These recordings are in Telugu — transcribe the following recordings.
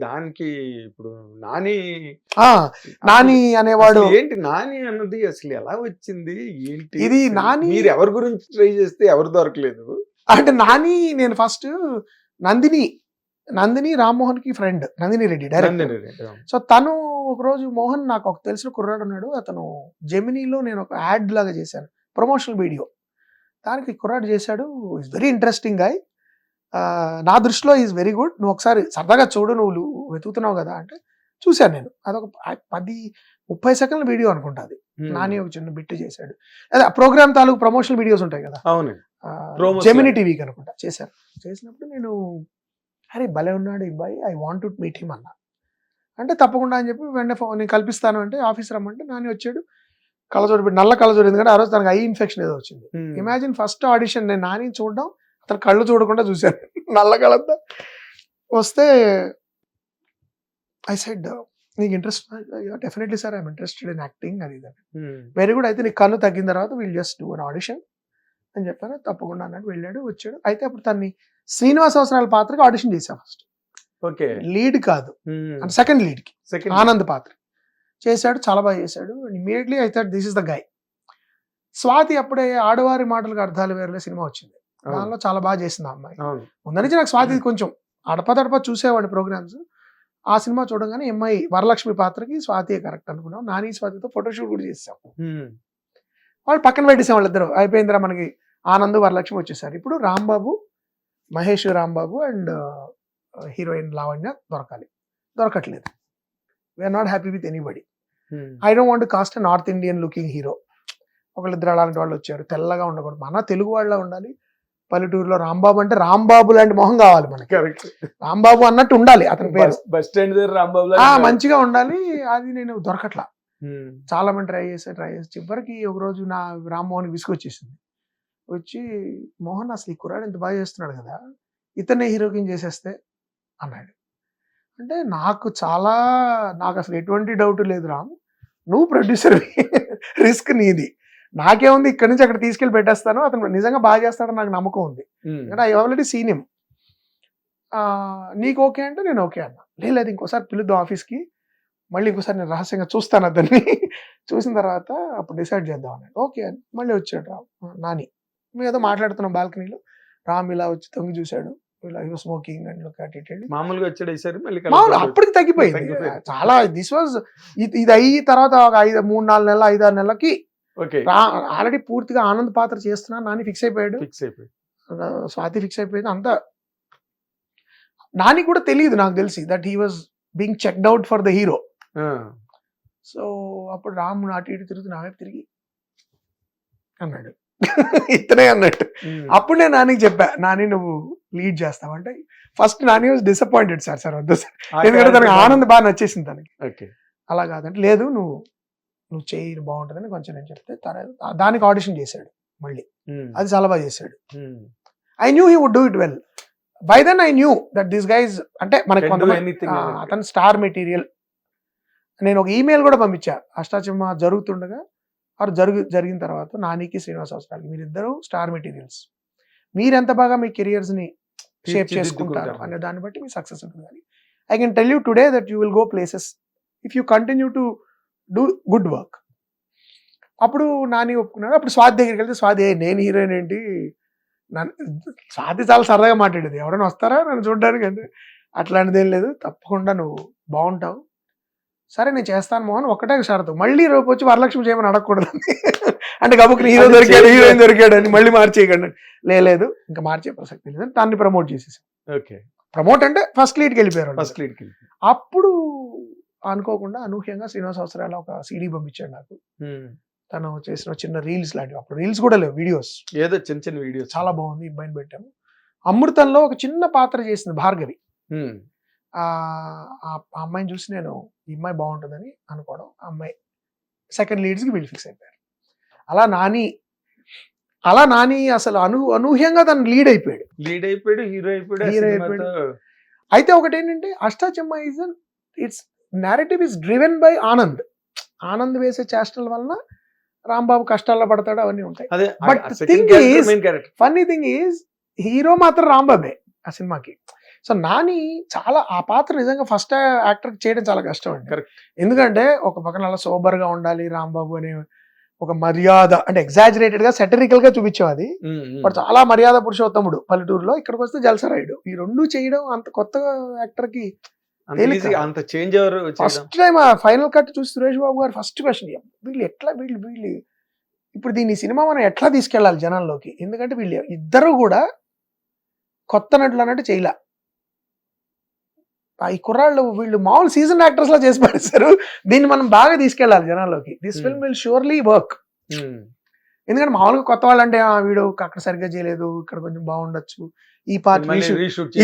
దానికి ఇప్పుడు నాని ఆ, నాని అనేవాడు ఏంటి నాని అన్నది అసలు ఎలా వచ్చింది? ఏంటి ఇది నాని- మీరు ఎవరి గురించి ట్రై చేస్తే ఎవరు దొరకలేదు? అంటే నాని నేను first Nandini Nandini రామ్మోహన్కి friend Nandini Reddy direct. So తను ఒకరోజు మోహన్ నాకు ఒక తెలిసిన కుర్రాడు ఉన్నాడు అతను జెమినీలో నేను ఒక యాడ్ లాగా చేశాను ప్రమోషనల్ వీడియో దానికి కుర్రాడు చేశాడు ఇస్ వెరీ ఇంట్రెస్టింగ్ గాయ్ నా దృష్టిలో ఈజ్ వెరీ గుడ్ నువ్వు ఒకసారి సరదాగా చూడు నువ్వు వెతుకుతున్నావు కదా అంటే చూశాను నేను. అదొక పది ముప్పై సెకండ్ల వీడియో అనుకుంటా అది. నాని ఒక చిన్న బిట్ చేశాడు. అదే ప్రోగ్రామ్ తాలూకు ప్రమోషనల్ వీడియోస్ ఉంటాయి కదా. Promos Gemini. టీవీకి అనుకుంటా. చేశాను. చేసినప్పుడు నేను అరే భలే ఉన్నాడు ఈ అబ్బాయి I want to meet him అన్న. అంటే తప్పకుండా అని చెప్పి వెంటనే ఫోన్ నేను కల్పిస్తాను అంటే ఆఫీస్ రమ్మంటే నాని వచ్చాడు. కళ్ళజోడు నల్ల కళ్ళజోడు. ఎందుకంటే ఆ రోజు తనకు ఐ ఇన్ఫెక్షన్ ఏదో వచ్చింది. ఇమాజిన్ ఫస్ట్ ఆడిషన్ నేను నాని చూడడం అతను కళ్ళు చూడకుండా చూశాను. నల్ల కళ్ళంతా. వస్తే ఐ సెడ్ నీకు interest definitely sir I'm interested in acting అది ఇది. Hmm. వెరీ గుడ్ అయితే నీకు కన్ను తగ్గిన తర్వాత we'll just do an audition అని చెప్పాను. తప్పకుండా అన్నట్టు వెళ్ళాడు వచ్చాడు. అయితే అప్పుడు తన్ని శ్రీనివాస అవసరాల పాత్రకి ఆడిషన్ చేశాను ఫస్ట్ ఓకే. లీడ్ కాదు. Hmm. అంటే సెకండ్ లీడ్కి సెకండ్ ఆనంద్ పాత్ర. చేశాడు చాలా బాగా చేశాడు. ఇమీడియట్లీ అయితే this is the guy Swathi అప్పుడే ఆడవారి మాటలకు అర్థాలు వేరులే సినిమా వచ్చింది. దానిలో చాలా బాగా చేసింది ఆ అమ్మాయి. ముందు నుంచి నాకు స్వాతి కొంచెం అడపదడప చూసేవాడి ప్రోగ్రామ్స్. ఆ సినిమా చూడగానే అమ్మాయి వరలక్ష్మి పాత్రకి స్వాతి కరెక్ట్ అనుకున్నాం. నాని స్వాతితో ఫోటోషూట్ కూడా చేసాం. వాళ్ళు పక్కన పెట్టేసాం వాళ్ళిద్దరు. అయిపోయిందిరా మనకి ఆనంద్ వరలక్ష్మి వచ్చేసారు. ఇప్పుడు రాంబాబు మహేష్ రాంబాబు అండ్ హీరోయిన్ లావణ్య దొరకాలి. దొరకట్లేదు. We're not happy with anybody. I don't want cast north Indian looking hero ఒకళ్ళిద్దరు అలాంటి వాళ్ళు వచ్చారు. తెల్లగా ఉండకూడదు. మన తెలుగు వాళ్ళ ఉండాలి. పల్లెటూరులో రాంబాబు అంటే రాంబాబు లాంటి మొహం కావాలి మనకి. కరెక్ట్ రాంబాబు అన్నట్టు ఉండాలి అతని పేరు. బస్ స్టాండ్ దగ్గర రాంబాబు మంచిగా ఉండాలి. అది నేను దొరకట్లా. చాలా మంది ట్రై చేసి ట్రై చేసి చివరికి ఒక రోజు నా రామ్మోహన్ విసుగొచ్చేసింది. వచ్చి మోహన్ అసలు ఈ కుర్రాడు ఇంత బాగా చేస్తున్నాడు కదా. ఇతనే హీరోకిన్ చేసేస్తే అన్నాడు. అంటే నాకు చాలా నాకు అసలు ఎటువంటి డౌట్ లేదు రామ్. నువ్వు ప్రొడ్యూసర్ రిస్క్ నీది. నాకేముంది ఇక్కడ నుంచి అక్కడ తీసుకెళ్ళి పెట్టేస్తాను అతను నిజంగా బాగా చేస్తాడని నాకు నమ్మకం ఉంది. ఎందుకంటే ఐ ఆల్రెడీ సీన్ హిమ్ నీకు ఓకే అంటే నేను ఓకే అన్నా. "లే, లేదు ఇంకోసారి పిలుద్దాం ఆఫీస్కి. మళ్ళీ ఇంకోసారి నేను రహస్యంగా చూస్తాను అతన్ని. చూసిన తర్వాత అప్పుడు డిసైడ్ చేద్దాం అన్నాడు. ఓకే అని మళ్ళీ వచ్చాడు ఆ, నాని. మేము ఏదో మాట్లాడుతున్నాం బాల్కనీలో. రామ్ ఇలా వచ్చి తొంగి చూశాడు. ఇలా స్మోకింగ్ అండ్ అటు ఇటు వెళ్ళి మామూలుగా వచ్చాడు ఈసారి మళ్ళీ మామూలు. అప్పటికి తగ్గిపోయింది. చాలా దిస్ వాజ్ ఇది ఇది అయిన తర్వాత ఒక ఐదు మూడు నాలుగు నెలలు ఐదు ఆరు నెలలకి ఆల్రెడీ పూర్తిగా ఆనంద్ పాత్ర చేస్తున్నా నాని ఫిక్స్ అయిపోయాడు. ఫిక్స్ అయిపోయి ఆ, స్వాతి ఫిక్స్ అయిపోయింది. అంతా నాని కూడా తెలియదు నాకు తెలిసి that he was being checked out for the hero so అప్పుడు రామ్ అటు ఇటు తిరుగుతూ నా వైపు తిరిగి అన్నాడు. ఇతనే అన్నట్టు. అప్పుడు నేను నానికి చెప్పా నాని నువ్వు లీడ్ చేస్తావు. అంటే first Nani was disappointed sir sir వద్దు సార్ ఎందుకంటే తనకి ఆనంద్ బాగా నచ్చేసింది తనకి. ఓకే. అలా కాదంటే లేదు నువ్వు నువ్వు చేయి బాగుంటుందని కొంచెం నేను చెప్తే తన దానికి ఆడిషన్ చేశాడు మళ్ళీ. అది చాలా బాగా చేశాడు I knew he would do it well by then I knew that this guys అంటే మనకి కొంతమంది అతను స్టార్ మెటీరియల్ నేను ఒక ఈమెయిల్ కూడా పంపించా. అష్టాచమ్మ జరుగుతుండగా ఆరు జరుగు జరిగిన తర్వాత నానికి శ్రీనివాస్ అవసరాలు మీరిద్దరూ స్టార్ మెటీరియల్స్ మీరు ఎంత బాగా మీ కెరియర్స్ని షేప్ చేసుకుంటారు. అనే దాన్ని బట్టి మీ సక్సెస్ ఉంటుంది. I can tell you today that you will go places if you continue to do good work. అప్పుడు నాని ఒప్పుకున్నాడు. అప్పుడు స్వాతి దగ్గరికి వెళ్తే స్వాతి "ఏ, నేను హీరోయిన్ ఏంటి? నన్ను స్వాతి చాలా సరదాగా మాట్లాడేది. ఎవరైనా వస్తారా నన్ను చూడడానికి? అంటే అట్లాంటిది ఏం లేదు. తప్పకుండా నువ్వు బాగుంటావు. సరే నేను చేస్తాను మోహన్. ఒక్కటే షరతు. మళ్ళీ రేపు వచ్చి వరలక్ష్మి చేయమని అడగకూడదు. అంటే గబుక్కుని హీరో దొరికాడు. హీరోయిన్ దొరికాడు అని మళ్ళీ మార్చేయకండి. లేదు. ఇంకా మార్చే ప్రసక్తి లేదు. దాన్ని ప్రమోట్ చేసేసి. ఓకే. ప్రమోట్ అంటే ఫస్ట్ లీడ్కి వెళ్ళిపోయారు వాళ్ళు. ఫస్ట్ లీడ్కి అప్పుడు అనుకోకుండా అనూహ్యంగా శ్రీనివాస్ అవసరాల ఒక సీడీ పంపించాడు నాకు. తను చేసిన చిన్న రీల్స్ లాంటివి. అప్పుడు రీల్స్ కూడా లేవు వీడియోస్. ఏదో చిన్న చిన్న వీడియోస్. చాలా బాగుంది అబ్బాయిని పెట్టాము. అమృతంలో ఒక చిన్న పాత్ర చేసింది భార్గవి. ఆ అమ్మాయిని చూసి నేను ఈ అమ్మాయి బాగుంటుందని అనుకోవడం ఆ అమ్మాయి సెకండ్ లీడ్స్కి వీళ్ళు ఫిక్స్ అయిపోయారు. అలా నాని అలా నాని అసలు అను అనూహ్యంగా తను లీడ్ అయిపోయాడు. లీడ్ అయిపోయాడు హీరో అయిపోయాడు Hero సినిమాతో అయితే ఒకటి ఏంటంటే Ashta Chamma is it's narrative is driven by Anand. Anand వేసే చేష్టల వలన రాంబాబు కష్టాల్లో పడతాడు అవన్నీ ఉంటాయి. is- main character funny thing is hero మాత్రం రాంబాబే ఆ సినిమాకి. సో నాని చాలా ఆ పాత్ర నిజంగా ఫస్ట్ యాక్టర్ చేయడం చాలా కష్టం అండి. ఎందుకంటే ఒక పక్కన అలా సోబర్గా ఉండాలి రాంబాబు అనే ఒక మర్యాద అంటే ఎగ్జాజరేటెడ్గా సెటరికల్గా చూపించాం అది. చాలా మర్యాద పురుషోత్తముడు పల్లెటూరులో. ఇక్కడికి వస్తే జలసరాయుడు ఈ రెండు చేయడం అంత కొత్త యాక్టర్కి అంత చేంజ్ ఎవరు? ఫస్ట్ టైం ఆ ఫైనల్ కట్ చూసి సురేష్ బాబు గారు ఫస్ట్ క్వశ్చన్ వీళ్ళు ఎట్లా వీళ్ళు వీళ్ళు ఇప్పుడు దీని సినిమా మనం ఎట్లా తీసుకెళ్ళాలి జనాల్లోకి ఎందుకంటే వీళ్ళు ఇద్దరు కూడా కొత్త నటులు అన్నట్టు చేయలే. ఈ కుర్రాళ్ళు వీళ్ళు మామూలు సీజన్ యాక్టర్స్ లా చేసి పడేశారు దీన్ని మనం బాగా తీసుకెళ్ళాలి జనాల్లోకి this. Film will surely work ఎందుకంటే మామూలుగా కొత్త వాళ్ళు అంటే "ఆ, వీడు అక్కడ సరిగ్గా చేయలేదు ఇక్కడ కొంచెం బాగుండొచ్చు. ఈ పార్ట్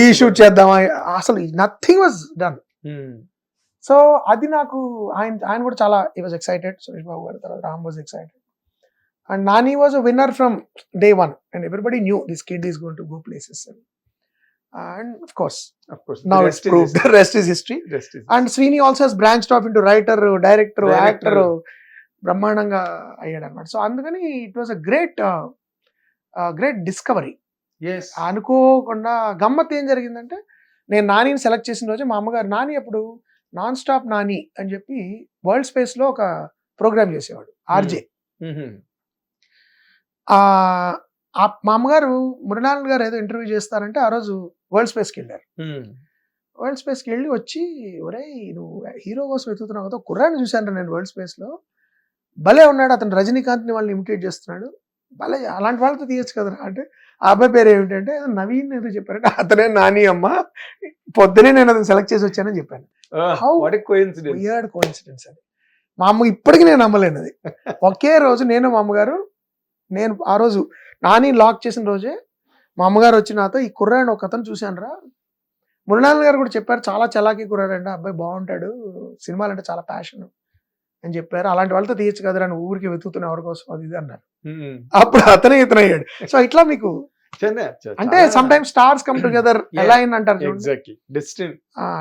ఈ షూట్ చేద్దామా అసలు నథింగ్ వాజ్ డన్ సో అది నాకు ఆయన ఆయన కూడా చాలా ఈ వాజ్ ఎక్సైటెడ్ సురేష్ బాబు గారి తర్వాత Ram was excited and Nani was a winner from day one and everybody knew this kid is going to go places and of course of course. Now it's rest is prove history. Rest is history and Srini also he's branched off into writer director. Actor బ్రహ్మాండంగా అయ్యాడు అనమాట సో అందుకని it was a great great discovery. అనుకోకుండా గమ్మత్ ఏం జరిగిందంటే నేను నానిని సెలెక్ట్ చేసిన రోజు మా అమ్మగారు నాని అప్పుడు నాన్ స్టాప్ నాని అని చెప్పి వరల్డ్ స్పేస్లో ఒక ప్రోగ్రామ్ చేసేవాడు ఆర్జే ఆ మా అమ్మగారు మృణాల్ గారు ఏదో ఇంటర్వ్యూ చేస్తారంటే ఆ రోజు వరల్డ్ స్పేస్కి వెళ్ళారు. వరల్డ్ స్పేస్కి వెళ్ళి వచ్చి ఒరే నువ్వు హీరో కోసం వెతుకుతున్నావు కదా కుర్రాన్ని చూశాను నేను వరల్డ్ స్పేస్లో భలే ఉన్నాడు అతను రజనీకాంత్ని వాళ్ళని ఇమిటేట్ చేస్తున్నాడు. భలే అలాంటి వాళ్ళతో తీయచ్చు కదా అంటే ఆ అబ్బాయి పేరు ఏమిటంటే నవీన్ ఏదో చెప్పారంటే అతనే నాని అమ్మ. పొద్దునే నేను అతను సెలెక్ట్ చేసి వచ్చానని చెప్పాను. వియర్డ్ కోఇన్సిడెన్స్ అది. మా అమ్మ ఇప్పటికీ నేను నమ్మలేను అది. ఒకే రోజు నేను మా అమ్మగారు నేను ఆ రోజు నాని లాక్ చేసిన రోజే మా అమ్మగారు వచ్చి నాతో ఈ కుర్రాడు ఒక అతను చూశాను రా మురళాల్ గారు కూడా చెప్పారు చాలా చలాకీ కుర్రాడు అండి అబ్బాయి బాగుంటాడు. సినిమాలు అంటే చాలా ప్యాషన్ అని చెప్పారు. అలాంటి వాళ్ళతో తీయచ్చు కదరా నువ్వు ఊరికి వెతుకుతున్న ఎవరి కోసం? అది ఇది అన్నారు. అప్పుడు అతనే ఇతను అయ్యాడు. సో ఇట్లా మీకు అంటే sometimes stars come together. ఎలా అయిన అంటారు.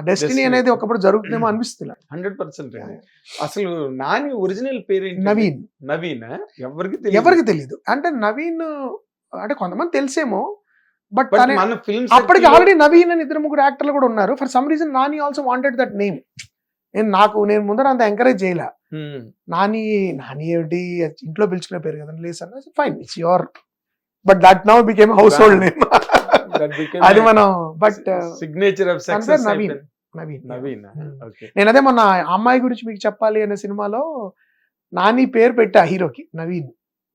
డెస్టినీ. అనేది ఒకప్పుడు జరుగుతుందేమో అనిపిస్తుంది 100% అండి. అసలు నాని ఒరిజినల్ పేరు నవీన్. నవీన్? ఎవరికి ఎవరికి తెలియదు అంటే నవీన్ అంటే కొంతమంది తెలిసేమో బట్ అప్పటికి ఆల్రెడీ నవీన్ అని ఇద్దరు ముగ్గురు యాక్టర్లు కూడా ఉన్నారు. For some reason Nani also wanted that name నేను నాకు నేను ముందర అంత ఎంకరేజ్ చేయలే. నాని నాని ఏమిటి? ఇంట్లో పిలుచుకునే పేరు కదా లేదు sir. Fine it's your but that now became household name అది మనం but signature of success Naveen. Naveen Naveen? నేను అదే మొన్న అమ్మాయి గురించి మీకు చెప్పాలి అనే సినిమాలో నాని పేరు పెట్టా హీరోకి నవీన్.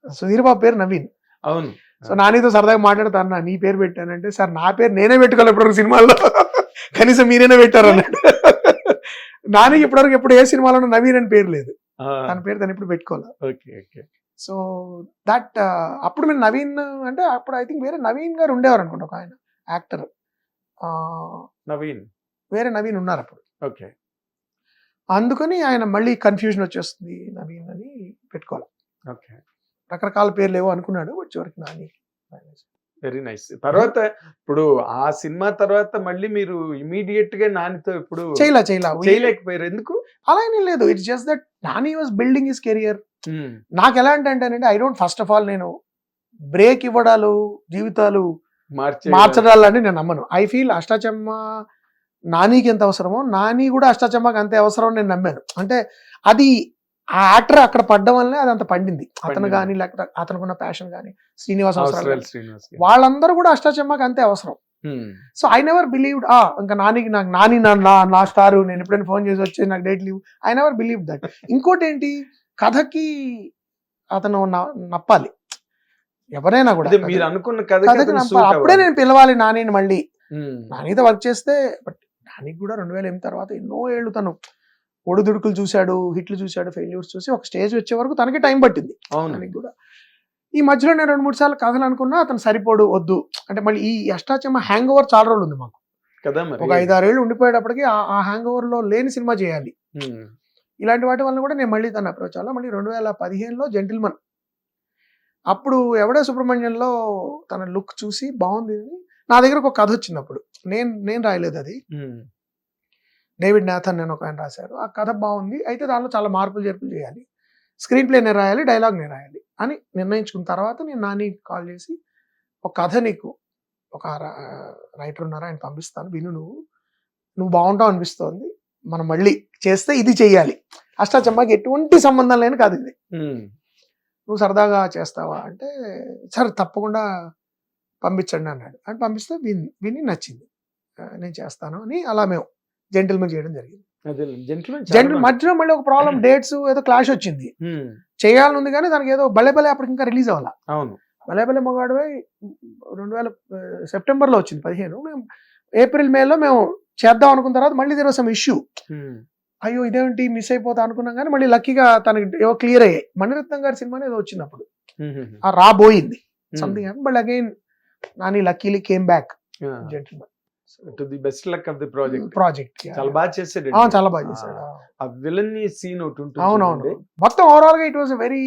సుధీర్ బాబు పేరు నవీన్. అవును. సో నానితో సరదాగా మాట్లాడుతా అన్న నీ పేరు పెట్టానంటే సార్ నా పేరు నేనే పెట్టుకోవాలి ఇప్పటివరకు సినిమాల్లో కనీసం మీరేనే పెట్టారు అన్నాడు నానికి ఇప్పటివరకు ఎప్పుడు ఏ సినిమాలోనూ నవీన్ అని పేరు లేదు. తన పేరు తను ఇప్పుడు పెట్టుకోవాలి? Okay okay. సో దట్ అప్పుడు మీరు నవీన్ అంటే అప్పుడు ఐ థింక్ వేరే నవీన్ గారు ఉండేవారు అనుకుంటా ఒక ఆయన యాక్టర్. నవీన్? వేరే నవీన్ ఉన్నారు అప్పుడు. ఓకే. అందుకని ఆయన మళ్ళీ కన్ఫ్యూజన్ వచ్చేస్తుంది నవీన్ అని పెట్టుకోవాలి. ఓకే. రకరకాల పేర్లు ఏవో అనుకున్నాడు బట్ చివరికి నాని వెరీ నైస్. తర్వాత ఇప్పుడు ఆ సినిమా తర్వాత మళ్ళీ మీరు ఇమీడియట్గా నానితో ఇప్పుడు చేయలా చేయలా. చేయలేకపోయారు. ఎందుకు? అలా ఏం లేదు. It's just that Nani was building his career. నాకు ఎలా అంటే అంటే I don't first of all నేను బ్రేక్ ఇవ్వడాలు జీవితాలు మార్చే మార్చడాలు అని నేను నమ్మను. ఐ ఫీల్ అష్టాచమ్మ నానికి ఎంత అవసరమో నాని కూడా అష్టాచమ్మకి అంతే అవసరం నేను నమ్మాను. అంటే అది ఆ యాక్టర్ అక్కడ పడ్డం వల్లే అది అంత పండింది. అతను. కానీ లేకపోతే అతనుకున్న ప్యాషన్ కానీ శ్రీనివాస్. వాళ్ళందరూ కూడా అష్టాచమ్మకి అంతే అవసరం. సో ఐ నెవర్ బిలీవ్డ్ ఆ ఇంకా నానికి నాకు నాని నా నా స్టారు నేను ఎప్పుడైనా ఫోన్ చేసి వచ్చి నాకు date leave I never believe that ఇంకోటి ఏంటి? కథకి అతను నప్పాలి. ఎవరైనా కూడా మీరు అనుకున్న కథ కథకి నప్పాలి. అప్పుడే నేను పిలవాలి నానిని మళ్ళీ. నానితో వర్క్ చేస్తే బట్ నానికి కూడా రెండు వేల ఎనిమిది తర్వాత ఎన్నో ఏళ్ళు తను ఒడిదుడుకులు చూశాడు హిట్లు చూశాడు ఫెయిల్యూర్స్ చూసి ఒక స్టేజ్ వచ్చే వరకు తనకి టైం పట్టింది. అవును. కూడా. ఈ మధ్యలో నేను రెండు మూడు సార్లు కథలు అనుకున్నా అతను సరిపోడు వద్దు. అంటే మళ్ళీ ఈ అష్టాచమ్మ హ్యాంగ్ ఓవర్ చాలా రోజులు ఉంది మాకు. కదా ఒక ఐదారేళ్ళు ఉండిపోయేటప్పటికి ఆ- హ్యాంగ్ ఓవర్లో లేని సినిమా చేయాలి. ఇలాంటి వాటి వల్ల కూడా నేను మళ్ళీ తను అప్రోచ్ అవ్వాలి మళ్ళీ రెండు వేల పదిహేనులో జెంటిల్మన్. అప్పుడు ఎవడే సుబ్రహ్మణ్యంలో తన లుక్ చూసి బాగుంది అని నా దగ్గర ఒక కథ వచ్చింది అప్పుడు నేను నేను రాయలేదు అది. డేవిడ్ నాథన్ నేను ఒక ఆయన రాశారు. ఆ కథ బాగుంది. అయితే దానిలో చాలా మార్పులు చేర్పులు చేయాలి. స్క్రీన్ ప్లే నేను రాయాలి డైలాగ్ నేను రాయాలి అని నిర్ణయించుకున్న తర్వాత నేను నాని కాల్ చేసి ఒక కథ నీకు ఒక రైటర్ ఉన్నారు? ఆయన పంపిస్తాను. విను నువ్వు. నువ్వు బాగుంటావు అనిపిస్తోంది. మనం మళ్ళీ చేస్తే ఇది చెయ్యాలి అష్టాచమ్మకి ఎటువంటి సంబంధం లేని కాదు ఇది. నువ్వు సరదాగా చేస్తావా? అంటే సరే తప్పకుండా పంపించండి అన్నాడు. అని పంపిస్తే విని విని నచ్చింది. నేను చేస్తాను అని అలా మేము జెంటిల్మెన్ చేయడం జరిగింది. జెంటిల్ మధ్యలో మళ్ళీ ఒక ప్రాబ్లం డేట్స్ ఏదో క్లాష్ వచ్చింది. చేయాలని ఉంది కానీ దానికి ఏదో బలే బలే అప్పటికి ఇంకా రిలీజ్ అవ్వాల. అవును. బలే బలే మొగాడువై రెండు వేల ఆ, సెప్టెంబర్లో వచ్చింది పదిహేను. మేము ఏప్రిల్ మేలో మేము చేద్దాం అనుకున్న తర్వాత మళ్ళీ దేర్ సమ్ ఇష్యూ ఉమ్, అయ్యో ఇదేంటి? మిస్ అయిపోతా అనుకున్నాం కానీ మళ్ళీ లక్కీగా తనకి ఏవో క్లియర్ అయ్యాయి. మణిరత్నం గారి సినిమా ఏదో వచ్చింది అప్పుడు. రాబోయింది. Something but again Nani luckily came back gentleman to the best luck of the project project చాలా బాగా చేసాడు చాలా బాగా చేశాడు ఆ విలన్ సీన్ ఒకటి ఉంటుంది అవునవును. మొత్తం ఓవరాల్గా ఇట్ వాజ్ వెరీ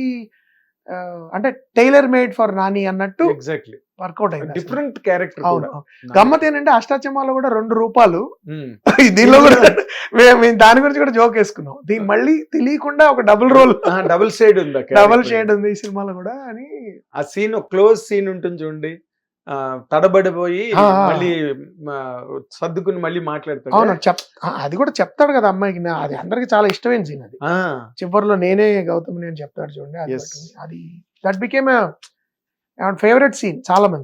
అంటే టైలర్ మేడ్ ఫర్ నాని అన్నట్టు ఎగ్జాక్ట్లీ వర్కౌట్ అయింది. డిఫరెంట్ క్యారెక్టర్ అవును గమ్మత్ ఏంటంటే అష్టాచమ్మాలో కూడా రెండు రూపాలు. ఉమ్, దీనిలో కూడా మేము దాని గురించి కూడా జోక్ వేసుకున్నాం. దీని మళ్ళీ తెలియకుండా ఒక డబుల్ రోల్ డబుల్ షేడ్ ఉంది డబుల్. షేడ్ ఉంది ఈ సినిమాలో కూడా అని ఆ సీన్ క్లోజ్ సీన్ ఉంటుంది చూడండి. తడబడిపోయి. మళ్ళీ సర్దుకుని మళ్ళీ మాట్లాడతాడు? అవును చెప్ ఆ, అది కూడా చెప్తాడు కదా అమ్మాయికి. అది అందరికి చాలా ఇష్టమైన సీన్ అది. చివరిలో నేనే గౌతమ్ నేను చెప్తాడు చూడండి అది దట్ బికేమ్ ఫేవరెట్ సీన్ చాలా That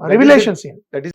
is revelation scene that is